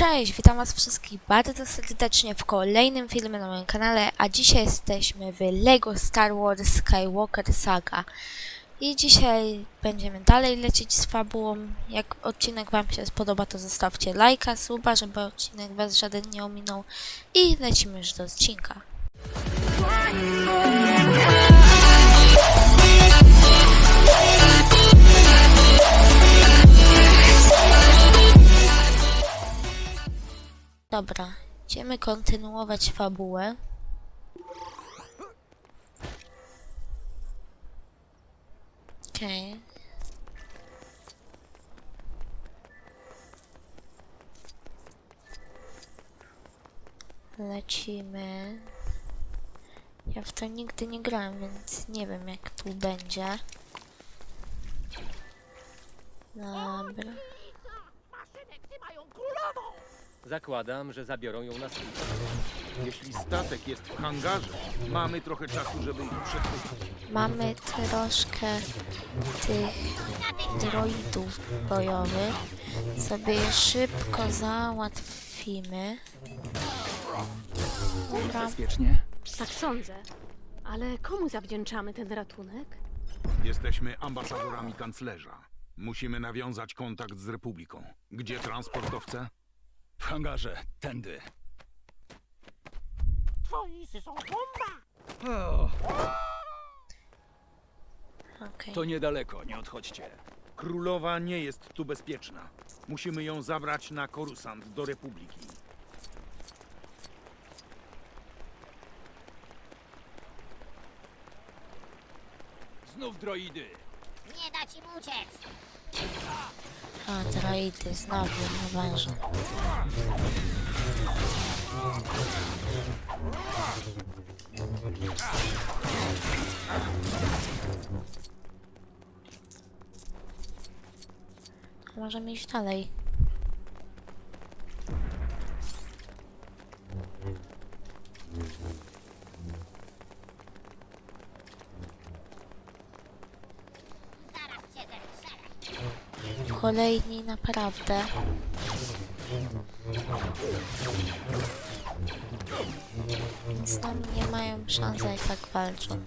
Cześć, witam was wszystkich bardzo serdecznie w kolejnym filmie na moim kanale, a dzisiaj jesteśmy w LEGO Star Wars Skywalker Saga. I dzisiaj będziemy dalej lecieć z fabułą. Jak odcinek wam się spodoba, to zostawcie lajka, suba, żeby odcinek was żaden nie ominął. I lecimy już do odcinka. Dobra, idziemy kontynuować fabułę. Okej. Lecimy. Ja w to nigdy nie grałem, więc nie wiem jak tu będzie. Dobra. Zakładam, że zabiorą ją na służbę. Jeśli statek jest w hangarze, mamy trochę czasu, żeby ich przechwycić. Mamy troszkę tych droidów bojowych. Sobie je szybko załatwimy. Dobra, Bezpiecznie? Tak sądzę. Ale komu zawdzięczamy ten ratunek? Jesteśmy ambasadorami kanclerza. Musimy nawiązać kontakt z Republiką. Gdzie transportowce? W hangarze, tędy. O, okej. to niedaleko, nie odchodźcie. Królowa nie jest tu bezpieczna. Musimy ją zabrać na Korusant do Republiki. Znów droidy. Nie dać im uciec! A, droidy znowu na wężu. Możemy iść dalej. Kolejni naprawdę. Z nami nie mają szans, i tak walczą.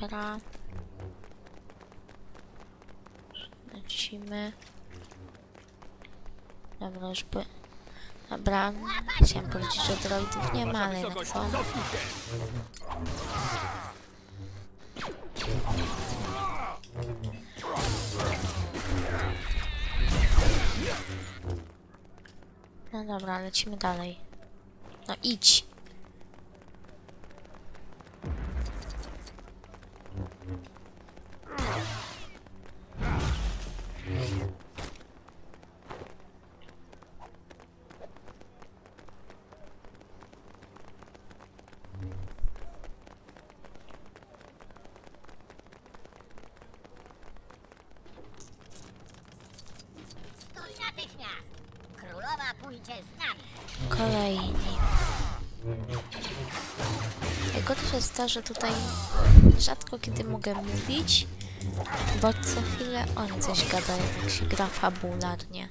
Dobra. Lecimy. Dobra, już by... Dobra, chciałem powiedzieć, że droidów nie ma, ale jednak są. No dobra, lecimy dalej. No idź. Stój natychmiast! Królowa pójdzie z nami! Kolejni. Też jest to, że tutaj rzadko kiedy mogę mówić, bo co chwilę oni coś gadają, jak się gra fabularnie.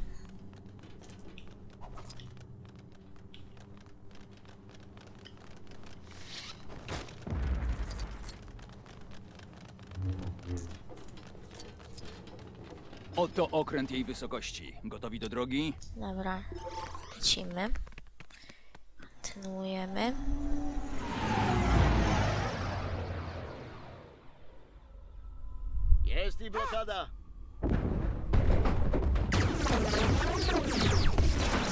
Oto okręt jej wysokości. Gotowi do drogi? Dobra, lecimy. Kontynuujemy. Jest i blokada.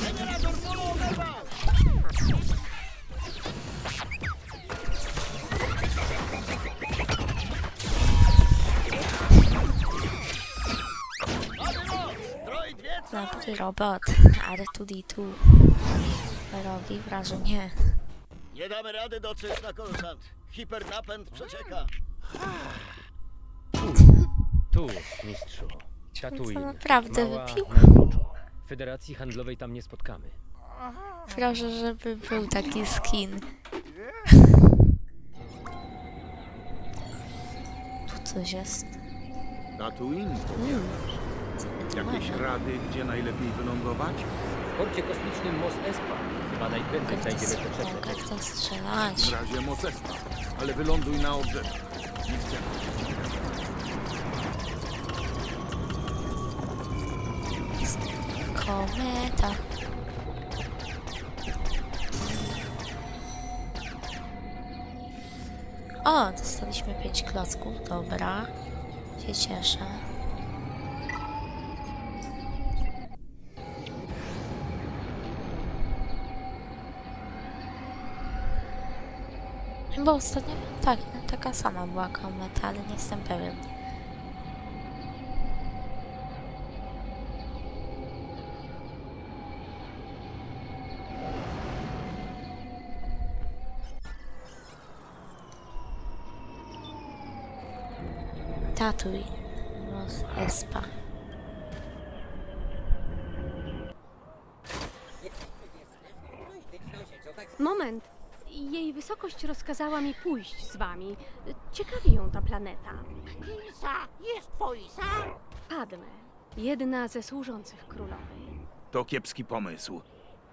Generator polu oberwał! Dobry robot, ale tu i tu robi wrażenie. Nie damy rady dotrzeć na kolosant. Hipernapęd przeczeka. Tu, mistrzu. Co Tatooine. naprawdę Mała wypił? Federacji Handlowej tam nie spotkamy. Proszę, żeby był taki skin. Tu coś jest. Tatooine, powiadasz. Jakieś rady, gdzie najlepiej wylądować? W porcie kosmicznym Mos Espa. Chyba najprędzej znajdziemy potrzebne mogę części. to W strzelać. razie mocesta, ale wyląduj na obrzeżach. Nie chcemy. Kometa. O, dostaliśmy 5 klocków, dobra. Się cieszę. Chyba ostatnio, tak, taka sama była kometa, ale nie jestem pewien. Tatuj. Los Espa. Moment. Jej wysokość rozkazała mi pójść z wami. Ciekawi ją ta planeta. Kilsa jest Poisa? Padme. Jedna ze służących królowej. To kiepski pomysł.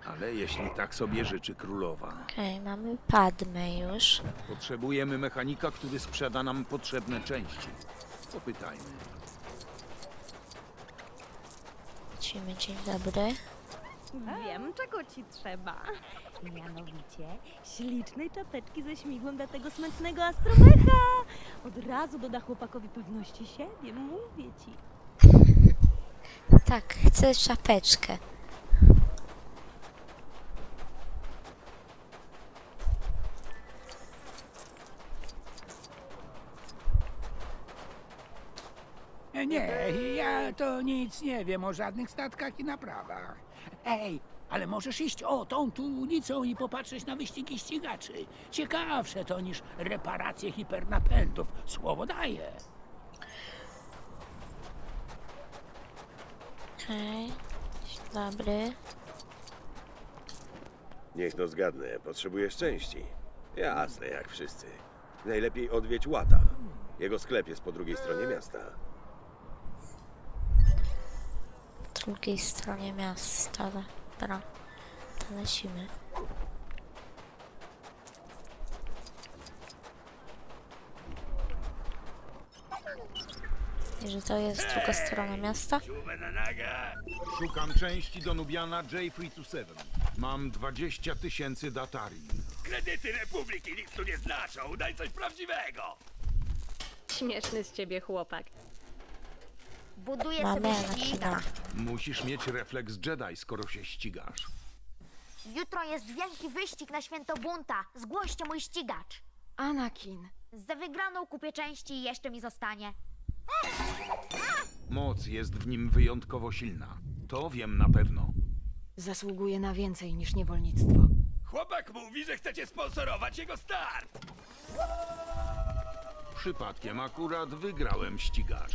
Ale jeśli tak sobie życzy królowa, Okej, mamy Padmę już. potrzebujemy mechanika, który sprzeda nam potrzebne części. Popytajmy. Lecimy, dzień dobry. Wiem, czego ci trzeba. Mianowicie ślicznej czapeczki ze śmigłem dla tego smętnego astromecha. Od razu doda chłopakowi pewności siebie, mówię ci. Tak, chcę czapeczkę. Nie, ja to nic nie wiem o żadnych statkach i naprawach. Ej, ale możesz iść o tą tu ulicą i popatrzeć na wyścigi ścigaczy. Ciekawsze to niż reparacje hipernapędów. Słowo daję. Okej, dzień dobry. Niech no zgadnę, potrzebujesz części. Jasne, jak wszyscy. Najlepiej odwiedź Łata. Jego sklep jest po drugiej stronie miasta. Po drugiej stronie miasta. Dobra, to lecimy. I że to jest druga strona miasta? Szukam części do Nubiana J327. Mam 20 tysięcy datarii. Kredyty Republiki nic tu nie znaczą. Daj coś prawdziwego. Śmieszny z ciebie chłopak. Buduję Mamy sobie Anakina. ścigacz. Musisz mieć refleks Jedi, skoro się ścigasz. Jutro jest wielki wyścig na święto bunta. Zgłoście mój ścigacz. Anakin. Za wygraną kupię części i jeszcze mi zostanie. Moc jest w nim wyjątkowo silna. To wiem na pewno. Zasługuje na więcej niż niewolnictwo. Chłopak mówi, że chcecie sponsorować jego start. Przypadkiem akurat wygrałem ścigacz.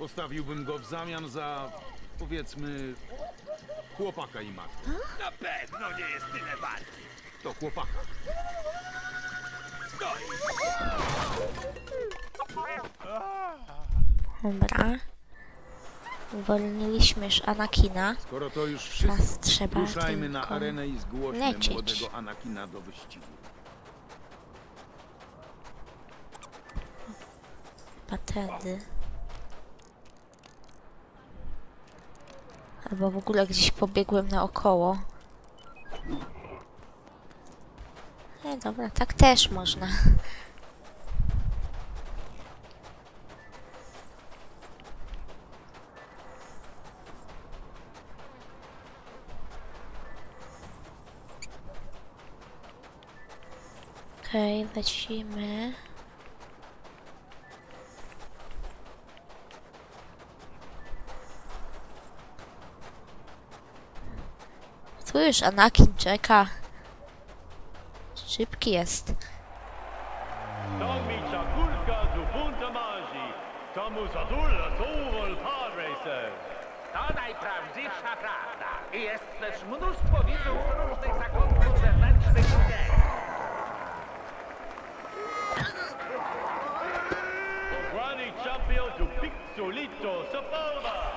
Postawiłbym go w zamian za, powiedzmy, chłopaka i matkę. Na pewno nie jest tyle wart. To chłopaka. Stoi. Dobra. Uwolniliśmy już Anakina. Skoro to już Teraz wszystko, trzeba ruszajmy na tylko arenę i zgłośmy lecieć. młodego Anakina do wyścigu. Patedy. Albo w ogóle gdzieś pobiegłem naokoło. Nie, dobra, tak też można. Okej, lecimy. Tu już Anakin czeka. Szybki jest. To najprawdziwsza prawda. I jest też mnóstwo widzów z różnych zakątków zewnętrznych ziemi. Ogłany champion tu Pizzolito Sopowa.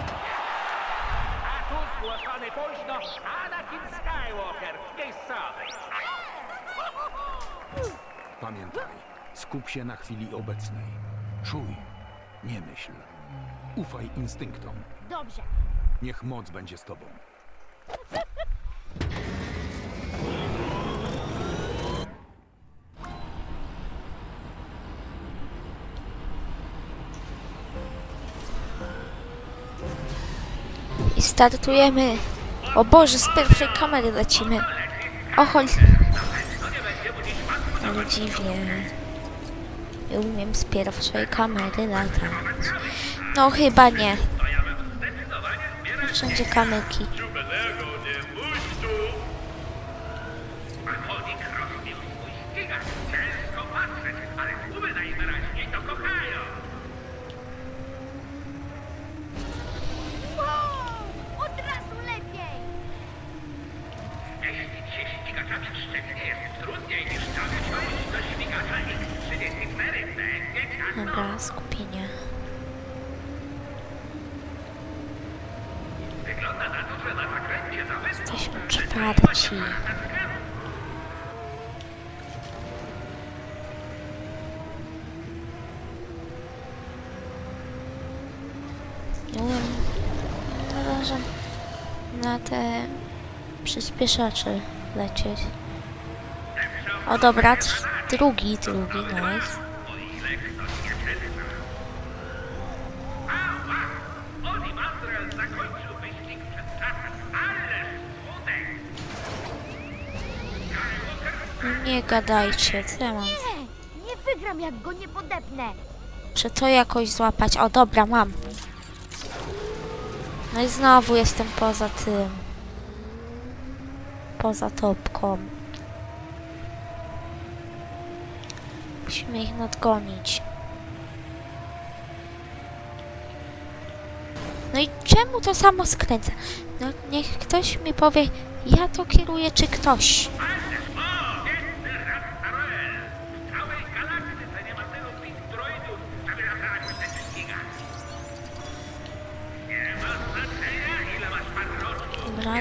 Zgłoszony późno Anakin Skywalker, miejscowy. Pamiętaj, skup się na chwili obecnej. Czuj, nie myśl. Ufaj instynktom. Dobrze. Niech moc będzie z tobą. Startujemy. O Boże, z pierwszej kamery lecimy. O chodź. Ale dziwnie. Nie umiem z pierwszej kamery latać. No chyba nie. Wszędzie kamyki. Dobra, skupienie. Jesteśmy czwarci. Nie umiem. Należę na te przyspieszacze lecieć. O dobra, drugi, drugi, nice. Nie gadajcie, co ja mam? Nie! Nie wygram, jak go nie podepnę. Muszę to jakoś złapać. O, dobra, mam. No i znowu jestem poza tym. Poza topką. Musimy ich nadgonić. No i czemu to samo skręca? No niech ktoś mi powie, ja to kieruję, czy ktoś.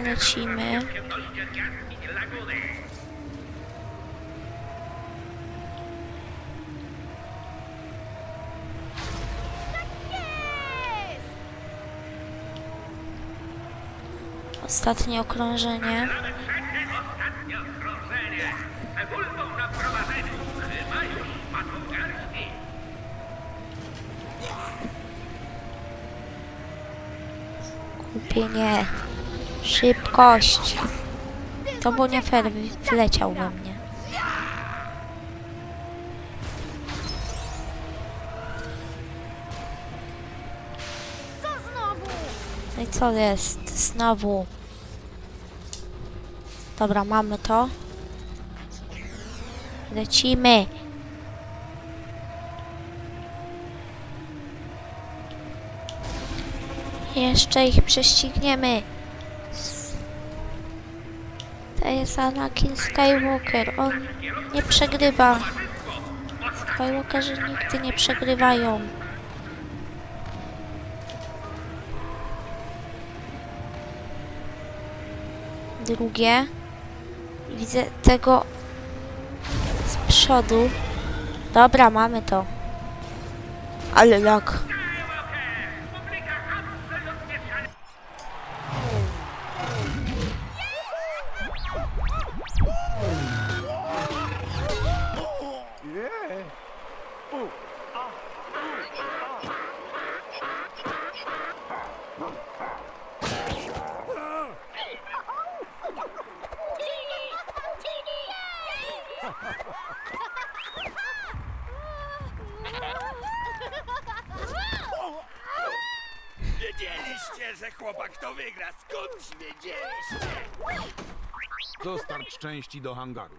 Lecimy. Ostatnie okrążenie. Kupienie. Szybkość. To było nie fair, wleciał we mnie. No i co jest? Znowu. Dobra, mamy to. Lecimy. Jeszcze ich prześcigniemy. Jest Anakin Skywalker. On nie przegrywa. Skywalkerzy nigdy nie przegrywają. drugie. Widzę tego z przodu. Dobra, mamy to. Ale jak? Że chłopak to wygra. Skąd wiedzieliście? Dostarcz części do hangaru.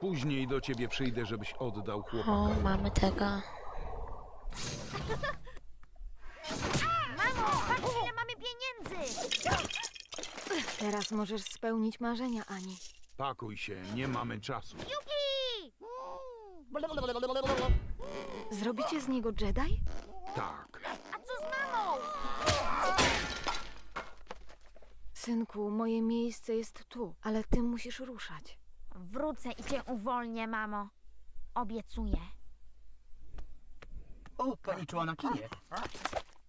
Później do ciebie przyjdę, żebyś oddał O, chłopaka. mamy tego. Mamo, patrz ile mamy pieniędzy! pieniędzy! Teraz możesz spełnić marzenia, Ani. Pakuj się, nie mamy czasu. Jupi! Zrobicie z niego Jedi? Tak. Synku, moje miejsce jest tu, ale ty musisz ruszać. Wrócę i cię uwolnię, mamo. Obiecuję. O, pani Czoanakinie.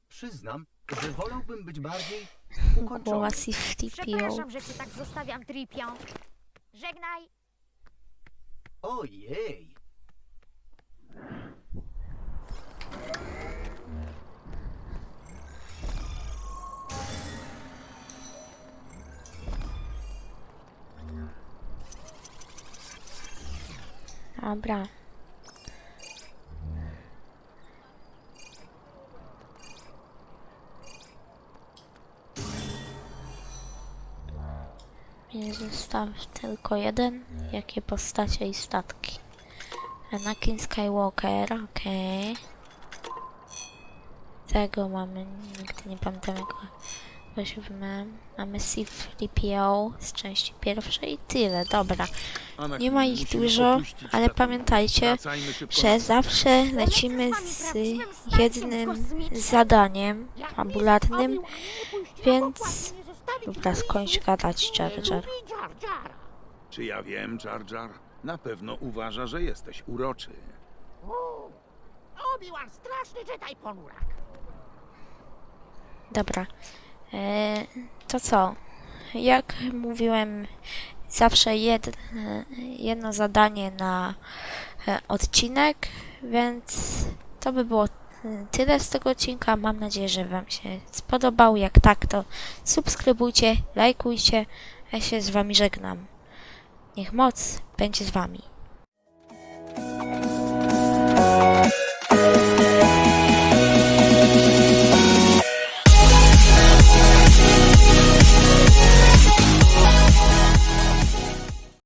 Przyznam, że wolałbym być bardziej ukończony. C-3PO. Przepraszam, że cię tak zostawiam, Tripio. Żegnaj! Ojej. Dobra. Więc zostaw tylko jeden. Jakie postacie i statki. Anakin Skywalker, okej. Tego mamy, nigdy nie pamiętam jak wymieniam. Mamy C-3PO z części pierwszej i tyle, dobra. Nie ma ich dużo, ale pamiętajcie, że zawsze lecimy z jednym zadaniem fabularnym, więc dobra, skończ gadać, Jar Jar. Czy ja wiem, Jar Jar? Na pewno uważa, że jesteś uroczy. Obi-Wan, straszny Jedi ponurak. Dobra, to co? Jak mówiłem, zawsze jed, jedno zadanie na e, odcinek, więc to by było e, tyle z tego odcinka. Mam nadzieję, że Wam się spodobał. Jak tak, to subskrybujcie, lajkujcie. Ja się z Wami żegnam. Niech moc będzie z Wami.